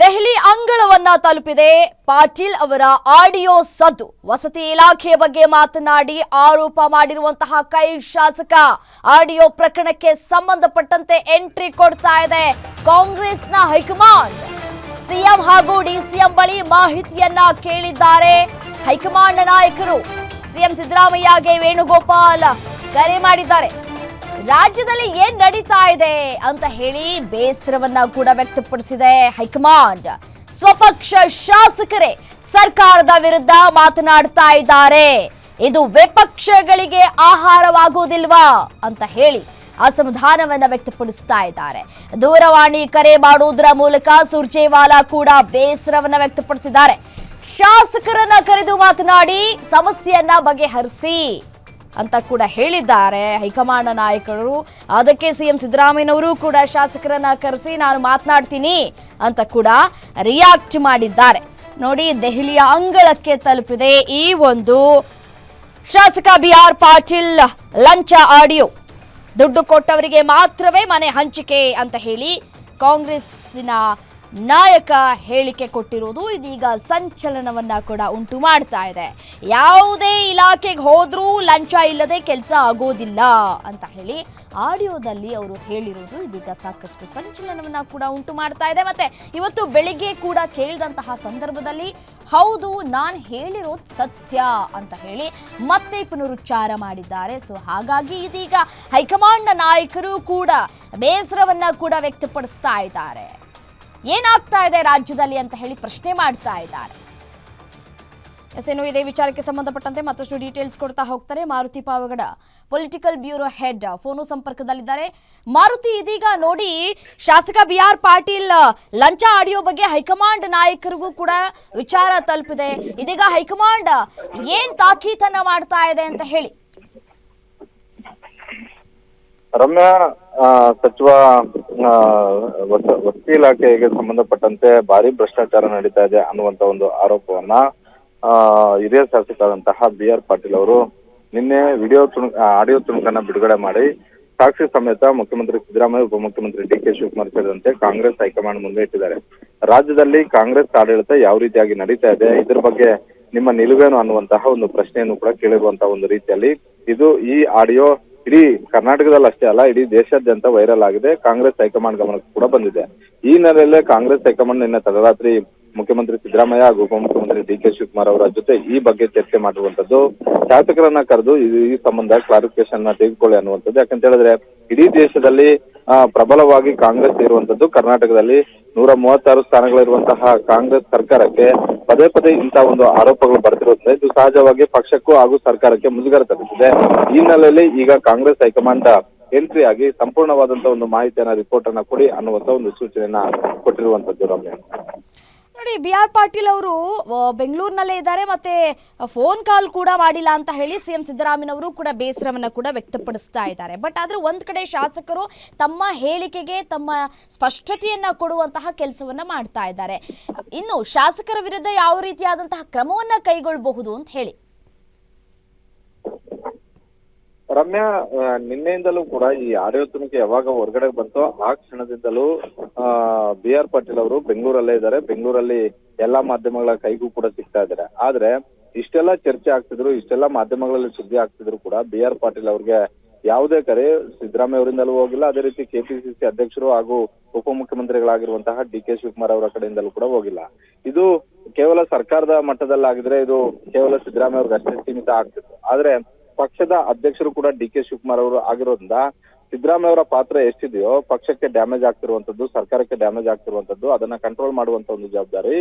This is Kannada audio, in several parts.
ದೆಹಲಿ ಅಂಗಳವನ್ನ ತಲುಪಿದೆ. ಪಾಟೀಲ್ ಅವರ ಆಡಿಯೋ ಸದ್ದು. ವಸತಿ ಇಲಾಖೆ ಬಗ್ಗೆ ಮಾತನಾಡಿ ಆರೋಪ ಮಾಡಿರುವಂತಹ ಕೈ ಶಾಸಕ ಆಡಿಯೋ ಪ್ರಕರಣಕ್ಕೆ ಸಂಬಂಧಪಟ್ಟಂತೆ ಎಂಟ್ರಿ ಕೊಡ್ತಾ ಇದೆ. ಕಾಂಗ್ರೆಸ್ನ ಹೈಕಮಾಂಡ್. ಸಿಎಂ ಹಾಗೂ ಡಿಸಿಎಂ ಬಳಿ ಮಾಹಿತಿಯನ್ನ ಕೇಳಿದ್ದಾರೆ. ಹೈಕಮಾಂಡ್ ನಾಯಕರು ಸಿಎಂ ಸಿದ್ದರಾಮಯ್ಯಗೆ ವೇಣುಗೋಪಾಲ್ ಕರೆ ಮಾಡಿದ್ದಾರೆ. ರಾಜ್ಯದಲ್ಲಿ ಏನ್ ನಡೀತಾ ಇದೆ ಅಂತ ಹೇಳಿ ಬೇಸರವನ್ನ ಕೂಡ ವ್ಯಕ್ತಪಡಿಸಿದೆ ಹೈಕಮಾಂಡ್. ಸ್ವಪಕ್ಷ ಶಾಸಕರೇ, ಸರ್ಕಾರದ ವಿರುದ್ಧ ಮಾತನಾಡ್ತಾ ಇದ್ದಾರೆ. ಇದು ವಿಪಕ್ಷಗಳಿಗೆ ಆಹಾರವಾಗುವುದಿಲ್ವಾ ಅಂತ ಹೇಳಿ ಅಸಮಾಧಾನವನ್ನ ವ್ಯಕ್ತಪಡಿಸ್ತಾ ಇದ್ದಾರೆ. ದೂರವಾಣಿ ಕರೆ ಮಾಡುವುದರ ಮೂಲಕ ಸುರ್ಜೇವಾಲಾ ಕೂಡ ಬೇಸರವನ್ನ ವ್ಯಕ್ತಪಡಿಸಿದ್ದಾರೆ. ಶಾಸಕರನ್ನ ಕರೆದು ಮಾತನಾಡಿ ಸಮಸ್ಯೆಯನ್ನ ಬಗೆಹರಿಸಿ. ಅಂತ ಕೂಡ ಹೇಳಿದ್ದಾರೆ. ಹೈಕಮಾಂಡ್ ನಾಯಕರು, ಅದಕ್ಕೆ ಸಿಎಂ ಸಿದ್ದರಾಮಯ್ಯನವರು ಕೂಡ ಶಾಸಕರನ್ನ ಕರೆಸಿ ನಾನು ಮಾತನಾಡ್ತೀನಿ ಅಂತ ಕೂಡ ರಿಯಾಕ್ಟ್ ಮಾಡಿದ್ದಾರೆ. ನೋಡಿ, ದೆಹಲಿಯ ಅಂಗಳಕ್ಕೆ ತಲುಪಿದೆ ಈ ಒಂದು ಶಾಸಕ ಬಿ ಆರ್ ಪಾಟೀಲ್ ಲಂಚ ಆಡಿಯೋ. ದುಡ್ಡು ಕೊಟ್ಟವರಿಗೆ ಮಾತ್ರವೇ ಮನೆ ಹಂಚಿಕೆ ಅಂತ ಹೇಳಿ ಕಾಂಗ್ರೆಸ್ಸಿನ ನಾಯಕ ಹೇಳಿಕೆ ಕೊಟ್ಟಿರುವುದು ಇದೀಗ ಸಂಚಲನವನ್ನ ಕೂಡ ಉಂಟು ಮಾಡ್ತಾ ಇದೆ. ಯಾವುದೇ ಇಲಾಖೆಗೆ ಹೋದ್ರೂ ಲಂಚ ಇಲ್ಲದೆ ಕೆಲಸ ಆಗೋದಿಲ್ಲ ಅಂತ ಹೇಳಿ ಆಡಿಯೋದಲ್ಲಿ ಅವರು ಹೇಳಿರೋದು ಇದೀಗ ಸಾಕಷ್ಟು ಸಂಚಲನವನ್ನ ಕೂಡ ಉಂಟು ಮಾಡ್ತಾ ಇದೆ. ಮತ್ತೆ ಇವತ್ತು ಬೆಳಿಗ್ಗೆ ಕೂಡ ಕೇಳಿದಂತಹ ಸಂದರ್ಭದಲ್ಲಿ, ಹೌದು, ನಾನು ಹೇಳಿರೋದು ಸತ್ಯ ಅಂತ ಹೇಳಿ ಮತ್ತೆ ಪುನರುಚ್ಚಾರ ಮಾಡಿದ್ದಾರೆ. ಸೊ ಹಾಗಾಗಿ ಇದೀಗ ಹೈಕಮಾಂಡ್ ನಾಯಕರು ಕೂಡ ಬೇಸರವನ್ನ ಕೂಡ ವ್ಯಕ್ತಪಡಿಸ್ತಾ ಇದ್ದಾರೆ. ಏನಾಗ್ತಾ ಇದೆ ರಾಜ್ಯದಲ್ಲಿ ಅಂತ ಹೇಳಿ ಪ್ರಶ್ನೆ ಮಾಡ್ತಾ ಇದ್ದಾರೆ. ಎಸ್ ಏನು ಇದೇ ವಿಚಾರಕ್ಕೆ ಸಂಬಂಧಪಟ್ಟಂತೆ ಮತ್ತಷ್ಟು ಡೀಟೇಲ್ಸ್ ಕೊಡ್ತಾ ಹೋಗ್ತಾರೆ Maruti Pavagada political bureau head. Phone ಸಂಪರ್ಕದಲ್ಲಿದ್ದಾರೆ. ಮಾರುತಿ ಇದೀಗ ನೋಡಿ, ಶಾಸಕ ಬಿ ಆರ್ ಪಾಟೀಲ್ ಲಂಚ ಆಡಿಯೋ ಬಗ್ಗೆ ಹೈಕಮಾಂಡ್ ನಾಯಕರಿಗೂ ಕೂಡ ವಿಚಾರ ತಲುಪಿದೆ. ಇದೀಗ ಹೈಕಮಾಂಡ್ ಏನ್ ತಾಕೀತನ್ನ ಮಾಡ್ತಾ ಇದೆ ಅಂತ ಹೇಳಿ. ರಮ್ಯಾ ಸಚಿವ ವಸತಿ ಇಲಾಖೆಗೆ ಸಂಬಂಧಪಟ್ಟಂತೆ ಭಾರಿ ಭ್ರಷ್ಟಾಚಾರ ನಡೀತಾ ಇದೆ ಅನ್ನುವಂತ ಒಂದು ಆರೋಪವನ್ನ ಹಿರಿಯ ಶಾಸಕರಾದಂತಹ ಬಿ ಆರ್ ಪಾಟೀಲ್ ಅವರು ನಿನ್ನೆ ವಿಡಿಯೋ ತುಣುಕ ಆಡಿಯೋ ತುಣುಕನ್ನ ಬಿಡುಗಡೆ ಮಾಡಿ, ಸಾಕ್ಷಿ ಸಮೇತ ಮುಖ್ಯಮಂತ್ರಿ ಸಿದ್ದರಾಮಯ್ಯ, ಉಪಮುಖ್ಯಮಂತ್ರಿ ಡಿ ಕೆ ಶಿವಕುಮಾರ್ ಸೇರಿದಂತೆ ಕಾಂಗ್ರೆಸ್ ಹೈಕಮಾಂಡ್ ಮುಂದೆ ಇಟ್ಟಿದ್ದಾರೆ. ರಾಜ್ಯದಲ್ಲಿ ಕಾಂಗ್ರೆಸ್ ಆಡಳಿತ ಯಾವ ರೀತಿಯಾಗಿ ನಡೀತಾ ಇದೆ, ಇದ್ರ ಬಗ್ಗೆ ನಿಮ್ಮ ನಿಲುವೇನು ಅನ್ನುವಂತಹ ಒಂದು ಪ್ರಶ್ನೆಯನ್ನು ಕೂಡ ಕೇಳಿರುವಂತಹ ಒಂದು ರೀತಿಯಲ್ಲಿ ಇದು ಈ ಆಡಿಯೋ ಇಡೀ ಕರ್ನಾಟಕದಲ್ಲಿ ಅಷ್ಟೇ ಅಲ್ಲ, ಇಡೀ ದೇಶಾದ್ಯಂತ ವೈರಲ್ ಆಗಿದೆ. ಕಾಂಗ್ರೆಸ್ ಹೈಕಮಾಂಡ್ ಗಮನಕ್ಕೆ ಕೂಡ ಬಂದಿದೆ. ಈ ಹಿನ್ನೆಲೆಯಲ್ಲೇ ಕಾಂಗ್ರೆಸ್ ಹೈಕಮಾಂಡ್ ನಿನ್ನೆ ತಡರಾತ್ರಿ ಮುಖ್ಯಮಂತ್ರಿ ಸಿದ್ದರಾಮಯ್ಯ ಹಾಗೂ ಉಪಮುಖ್ಯಮಂತ್ರಿ ಡಿ ಕೆ ಶಿವಕುಮಾರ್ ಅವರ ಜೊತೆ ಈ ಬಗ್ಗೆ ಚರ್ಚೆ ಮಾಡುವಂತದ್ದು ಶಾಸಕರನ್ನ ಕರೆದು ಈ- ಸಂಬಂಧ ಕ್ಲಾರಿಫಿಕೇಶನ್ ತೆಗೆದುಕೊಳ್ಳಿ ಅನ್ನುವಂಥದ್ದು. ಯಾಕಂತ ಹೇಳಿದ್ರೆ ಇಡೀ ದೇಶದಲ್ಲಿ ಪ್ರಬಲವಾಗಿ ಕಾಂಗ್ರೆಸ್ ಇರುವಂತದ್ದು ಕರ್ನಾಟಕದಲ್ಲಿ ನೂರ ಮೂವತ್ತಾರು ಸ್ಥಾನಗಳಿರುವಂತಹ ಕಾಂಗ್ರೆಸ್ ಸರ್ಕಾರಕ್ಕೆ ಪದೇ ಪದೇ ಇಂತಹ ಒಂದು ಆರೋಪಗಳು ಬರ್ತಿರುತ್ತೆ ಇದು ಸಹಜವಾಗಿ ಪಕ್ಷಕ್ಕೂ ಹಾಗೂ ಸರ್ಕಾರಕ್ಕೆ ಮುಜುಗರ ತರುತ್ತಿದೆ. ಈ ಹಿನ್ನೆಲೆಯಲ್ಲಿ ಈಗ ಕಾಂಗ್ರೆಸ್ ಹೈಕಮಾಂಡ್ ಎಂಟ್ರಿ ಆಗಿ ಸಂಪೂರ್ಣವಾದಂತಹ ಒಂದು ಮಾಹಿತಿಯನ್ನ ರಿಪೋರ್ಟ್ ಅನ್ನ ಕೊಡಿ ಅನ್ನುವಂತ ಒಂದು ಸೂಚನೆಯನ್ನ ಕೊಟ್ಟಿರುವಂತದ್ದು ರಮ್ಯ. ನೋಡಿ, ಬಿ ಆರ್ ಪಾಟೀಲ್ ಅವರು ಬೆಂಗಳೂರಿನಲ್ಲೇ ಇದ್ದಾರೆ, ಮತ್ತೆ ಫೋನ್ ಕಾಲ್ ಕೂಡ ಮಾಡಿಲ್ಲ ಅಂತ ಹೇಳಿ ಸಿಎಂ ಸಿದ್ದರಾಮಯ್ಯನವರು ಕೂಡ ಬೇಸರವನ್ನು ಕೂಡ ವ್ಯಕ್ತಪಡಿಸ್ತಾ ಇದ್ದಾರೆ. ಬಟ್ ಆದರೆ ಒಂದು ಕಡೆ ಶಾಸಕರು ತಮ್ಮ ಹೇಳಿಕೆಗೆ, ತಮ್ಮ ಸ್ಪಷ್ಟತೆಯನ್ನು ಕೊಡುವಂತಹ ಕೆಲಸವನ್ನ ಮಾಡ್ತಾ ಇದ್ದಾರೆ. ಇನ್ನು ಶಾಸಕರ ವಿರುದ್ಧ ಯಾವ ರೀತಿಯಾದಂತಹ ಕ್ರಮವನ್ನ ಕೈಗೊಳ್ಳಬಹುದು ಅಂತ ಹೇಳಿ. ರಮ್ಯಾ ನಿನ್ನೆಯಿಂದಲೂ ಕೂಡ ಈ ಆಡಿಯೋ ತುಣುಕು ಯಾವಾಗ ಹೊರಗಡೆ ಬಂತೋ, ಆ ಕ್ಷಣದಿಂದಲೂ ಬಿ ಆರ್ ಪಾಟೀಲ್ ಅವರು ಬೆಂಗಳೂರಲ್ಲೇ ಇದ್ದಾರೆ. ಬೆಂಗಳೂರಲ್ಲಿ ಎಲ್ಲಾ ಮಾಧ್ಯಮಗಳ ಕೈಗೂ ಕೂಡ ಸಿಗ್ತಾ ಇದ್ದಾರೆ. ಆದ್ರೆ, ಇಷ್ಟೆಲ್ಲ ಚರ್ಚೆ ಆಗ್ತಿದ್ರು, ಇಷ್ಟೆಲ್ಲ ಮಾಧ್ಯಮಗಳಲ್ಲಿ ಸುದ್ದಿ ಆಗ್ತಿದ್ರು ಕೂಡ ಬಿ ಆರ್ ಪಾಟೀಲ್ ಅವ್ರಿಗೆ ಯಾವುದೇ ಕರೆ ಸಿದ್ದರಾಮಯ್ಯ ಅವರಿಂದಲೂ ಹೋಗಿಲ್ಲ. ಅದೇ ರೀತಿ ಕೆಪಿಸಿಸಿ ಅಧ್ಯಕ್ಷರು ಹಾಗೂ ಉಪಮುಖ್ಯಮಂತ್ರಿಗಳಾಗಿರುವಂತಹ ಡಿ ಕೆ ಶಿವಕುಮಾರ್ ಅವರ ಕಡೆಯಿಂದಲೂ ಕೂಡ ಹೋಗಿಲ್ಲ. ಇದು ಕೇವಲ ಸರ್ಕಾರದ ಮಟ್ಟದಲ್ಲಾಗಿದ್ರೆ ಇದು ಕೇವಲ ಸಿದ್ದರಾಮಯ್ಯ ಅವ್ರಿಗೆ ಅಷ್ಟೇ ಸೀಮಿತ ಆಗ್ತಿತ್ತು. ಆದ್ರೆ ಪಕ್ಷದ ಅಧ್ಯಕ್ಷರು ಕೂಡ ಡಿ ಕೆ ಶಿವಕುಮಾರ್ ಅವರು ಆಗಿರೋದ್ರಿಂದ ಸಿದ್ದರಾಮಯ್ಯ ಅವರ ಪಾತ್ರ ಎಷ್ಟಿದೆಯೋ ಪಕ್ಷಕ್ಕೆ ಡ್ಯಾಮೇಜ್ ಆಗ್ತಿರುವಂತದ್ದು ಸರ್ಕಾರಕ್ಕೆ ಡ್ಯಾಮೇಜ್ ಆಗ್ತಿರುವಂತದ್ದು ಅದನ್ನ ಕಂಟ್ರೋಲ್ ಮಾಡುವಂತ ಒಂದು ಜವಾಬ್ದಾರಿ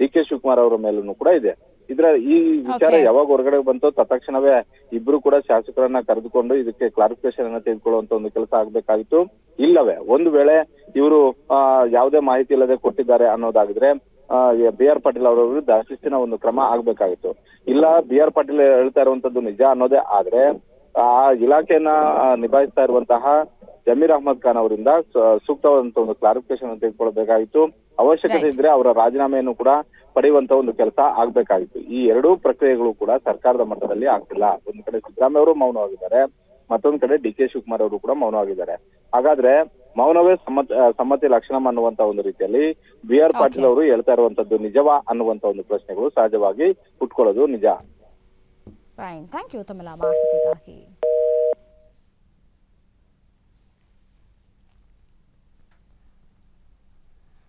ಡಿ ಕೆ ಶಿವಕುಮಾರ್ ಅವರ ಮೇಲೂ ಕೂಡ ಇದೆ. ಇದ್ರ ಈ ವಿಚಾರ ಯಾವಾಗ ಹೊರಗಡೆ ಬಂತೋ ತತ್ಕ್ಷಣವೇ ಇಬ್ರು ಕೂಡ ಶಾಸಕರನ್ನ ಕರೆದುಕೊಂಡು ಇದಕ್ಕೆ ಕ್ಲಾರಿಫಿಕೇಶನ್ ಅನ್ನ ತೆಗೆದುಕೊಳ್ಳುವಂತ ಒಂದು ಕೆಲಸ ಆಗ್ಬೇಕಾಗಿತ್ತು. ಇಲ್ಲವೇ ಒಂದು ವೇಳೆ ಇವರು ಯಾವುದೇ ಮಾಹಿತಿ ಇಲ್ಲದೆ ಕೊಟ್ಟಿದ್ದಾರೆ ಅನ್ನೋದಾಗಿದ್ರೆ ಬಿ ಆರ್ ಪಾಟೀಲ್ ಅವರ ವಿರುದ್ಧ ಶಿಸ್ತಿನ ಒಂದು ಕ್ರಮ ಆಗ್ಬೇಕಾಗಿತ್ತು. ಇಲ್ಲ ಬಿ ಆರ್ ಪಾಟೀಲ್ ಹೇಳ್ತಾ ಇರುವಂತದ್ದು ನಿಜ ಅನ್ನೋದೇ ಆದ್ರೆ ಆ ಇಲಾಖೆಯನ್ನ ನಿಭಾಯಿಸ್ತಾ ಇರುವಂತಹ ಜಮೀರ್ ಅಹಮದ್ ಖಾನ್ ಅವರಿಂದ ಸೂಕ್ತವಾದಂತ ಒಂದು ಕ್ಲಾರಿಫಿಕೇಶನ್ ತೆಗೆದುಕೊಳ್ಬೇಕಾಗಿತ್ತು. ಅವಶ್ಯಕತೆ. ಇದ್ರೆ ಅವರ ರಾಜೀನಾಮೆಯನ್ನು ಕೂಡ ಪಡೆಯುವಂತ ಒಂದು ಕೆಲಸ ಆಗ್ಬೇಕಾಗಿತ್ತು. ಈ ಎರಡೂ ಪ್ರಕ್ರಿಯೆಗಳು ಕೂಡ ಸರ್ಕಾರದ ಮಟ್ಟದಲ್ಲಿ ಆಗ್ತಿಲ್ಲ. ಒಂದ್ ಕಡೆ ಸಿದ್ದರಾಮಯ್ಯ ಅವರು ಮೌನವಾಗಿದ್ದಾರೆ ಮತ್ತೊಂದ್ ಕಡೆ ಡಿ ಕೆ ಶಿವಕುಮಾರ್ ಅವರು ಕೂಡ ಮೌನವಾಗಿದ್ದಾರೆ. ಹಾಗಾದ್ರೆ ಮೌನವೇ ಸಮ್ಮತಿ ಸಮ್ಮತಿ ಲಕ್ಷಣ ಅನ್ನುವಂತ ಒಂದು ರೀತಿಯಲ್ಲಿ ಬಿ ಆರ್ ಪಾಟೀಲ್ ಅವರು ಹೇಳ್ತಾ ಇರುವಂತದ್ದು ನಿಜವಾ ಅನ್ನುವಂತ ಒಂದು ಪ್ರಶ್ನೆಗಳು ಸಹಜವಾಗಿ ಹುಟ್ಕೊಳ್ಳೋದು ನಿಜ. ಫೈನ್ ಥ್ಯಾಂಕ್ ಯು ತಮ್ಮೆಲ್ಲ ಮಾಹಿತಿಗಾಗಿ